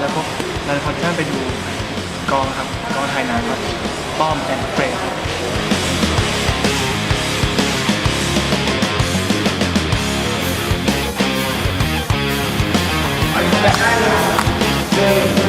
แล้วก็เราพอท่านไปดูกองครับกองถ่ายนังครับป้อมแอนเฟรมเดิน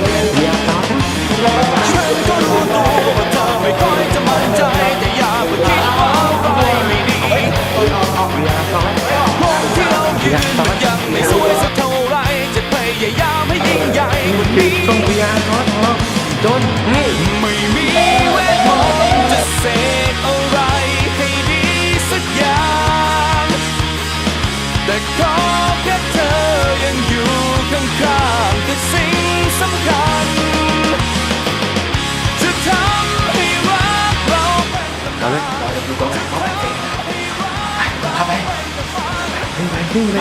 วิ่งไป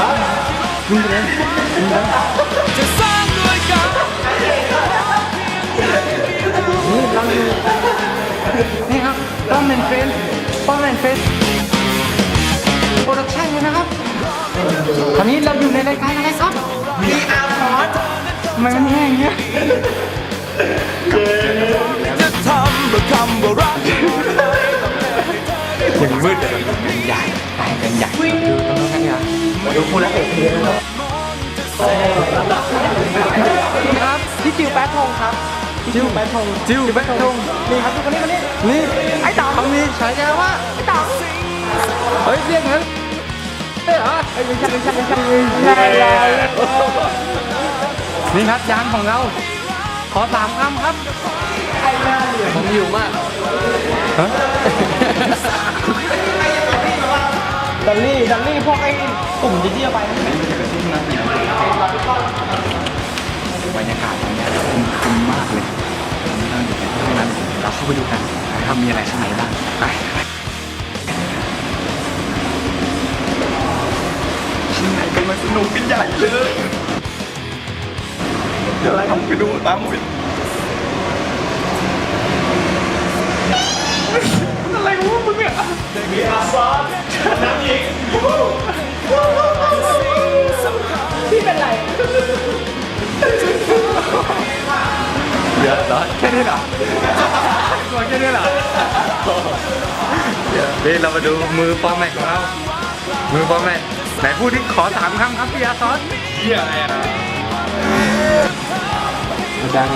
วิ่งไปวิ่งไปเลยวิ่งไปจะสร้างด้วยกันนี่ครับป้อมแอนเฟรดป้อมแอนเฟรดโปรดักชั่นนะครับตอนนี้เราอยู่ในรายการอะไรครับ VR Pod ทำไมมันแห้งเงี้ยจะทำเพื่อคำว่ารักยังมืดเลยมันใหญ่ตายกันใหญ่ ดูคู่รักเอกเทนะครับครับพี่จิวแป๊ดทงครับจิวแป๊ดทงจิวแป๊ดทงนี่ครับดูคนนี้คนนี้นี่ไอ้ต๋องเขามีฉายาว่าไอ้ต๋องเฮ้ยเรียกงั้นเฮ้ยเหรอไอ้ไม่ใช่ไม่ใช่ไม่ใช่ไม่ใช่นี่ครับยานของเรา ขอสามคำครับผมอยู่มากฮะ ดัลลี่ดัลลี่พวกไอ้กลุ่มที่เที่ยวไปไม่ใช่เป็นที่นั่งเหนือบรรยากาศตรงนี้คุ้มคุ้มมากเลยเราอยู่ในที่นั้นเราเข้าไปดูกันนะครับมีอะไรข้างในบ้างไปข้างในกำลังสนุกกันใหญ่เลยเดี๋ยวเราไปดูตามไป เดี๋ยวเหรอแค่นี้เหรอตัวแค่นี้เหรอเดี๋ยวนี่เรามาดูมือฟอร์แมตของเรา มือฟอร์แมตไหนพูดที่ขอสามคำครับพี่อาซอสเฮียอะไรอะดัง